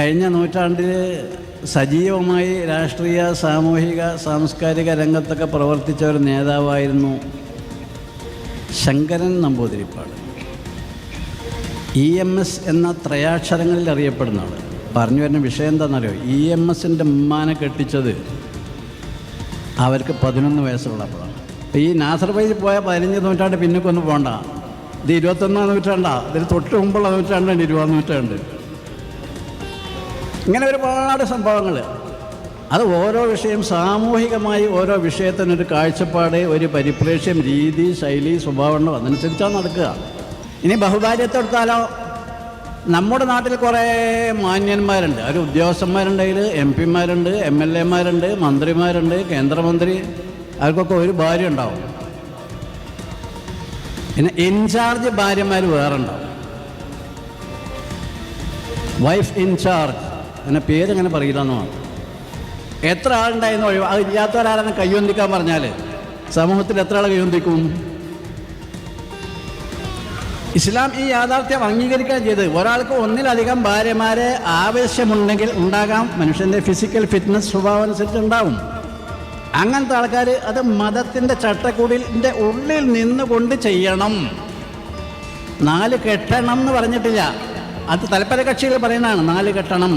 കഴിഞ്ഞ നൂറ്റാണ്ടിൽ സജീവമായി രാഷ്ട്രീയ സാമൂഹിക സാംസ്കാരിക രംഗത്തൊക്കെ പ്രവർത്തിച്ച ഒരു നേതാവായിരുന്നു Sankaran Namboodiripad. E M S എന്ന ത്രയാക്ഷരങ്ങളിൽ അറിയപ്പെടുന്ന ആൾ പറഞ്ഞു വരുന്ന വിഷയം എന്താണെന്നറിയോ? ഇ എം എസിന്റെ ഉമ്മാനെ കെട്ടിച്ചത് അവർക്ക് പതിനൊന്ന് വയസ്സുള്ളപ്പോഴാണ്. ഈ നാസർ വൈദ്യ പോയ പതിനഞ്ച് നൂറ്റാണ്ട് പിന്നൊക്കൊന്നും പോകണ്ട ഇത് ഇരുപത്തൊന്നാം നൂറ്റാണ്ടാണ് ഇതിന് തൊട്ട് മുമ്പുള്ള നൂറ്റാണ്ടുണ്ട് ഇരുപതാം നൂറ്റാണ്ട്. ഇങ്ങനെ ഒരുപാട് സംഭവങ്ങൾ. അത് ഓരോ വിഷയം സാമൂഹികമായി ഓരോ വിഷയത്തിനൊരു കാഴ്ചപ്പാട് ഒരു പരിപ്രേക്ഷ്യം രീതി ശൈലി സ്വഭാവം അതനുസരിച്ചാണ് നടക്കുക. ഇനി ബഹുഭാര്യത്തെടുത്താലോ നമ്മുടെ നാട്ടിൽ കുറേ മാന്യന്മാരുണ്ട്. അവർ ഉദ്യോഗസ്ഥന്മാരുണ്ടെങ്കിൽ എം പിമാരുണ്ട് എം എൽ എമാരുണ്ട് മന്ത്രിമാരുണ്ട് കേന്ദ്രമന്ത്രി. അവർക്കൊക്കെ ഒരു ഭാര്യ ഉണ്ടാവും. പിന്നെ ഇൻചാർജ് ഭാര്യമാർ വേറെ ഉണ്ടാവും. Wife in charge. അങ്ങനെ പേരങ്ങനെ പറയില്ല എന്ന് മാത്രം എത്ര ആളുണ്ടായിരുന്നു ഒഴിവ് അത് ഇല്ലാത്തവരാരെന്ന് കയ്യൊന്തിക്കാൻ പറഞ്ഞാൽ സമൂഹത്തിൽ എത്ര ആൾ കയ്യൊന്തിക്കും? ഇസ്ലാം ഈ യാഥാർത്ഥ്യം അംഗീകരിക്കാൻ ചെയ്ത് ഒരാൾക്ക് ഒന്നിലധികം ഭാര്യമാരെ ആവശ്യമുണ്ടെങ്കിൽ ഉണ്ടാകാം. മനുഷ്യന്റെ ഫിസിക്കൽ ഫിറ്റ്നസ് സ്വഭാവം അനുസരിച്ച് ഉണ്ടാവും. അങ്ങനത്തെ ആൾക്കാർ അത് മതത്തിന്റെ ചട്ടക്കൂടിന്റെ ഉള്ളിൽ നിന്നുകൊണ്ട് ചെയ്യണം. നാല് കെട്ടണം എന്ന് പറഞ്ഞിട്ടില്ല. അത് തലപ്പര കക്ഷികൾ പറയുന്നതാണ് നാല് കെട്ടണം.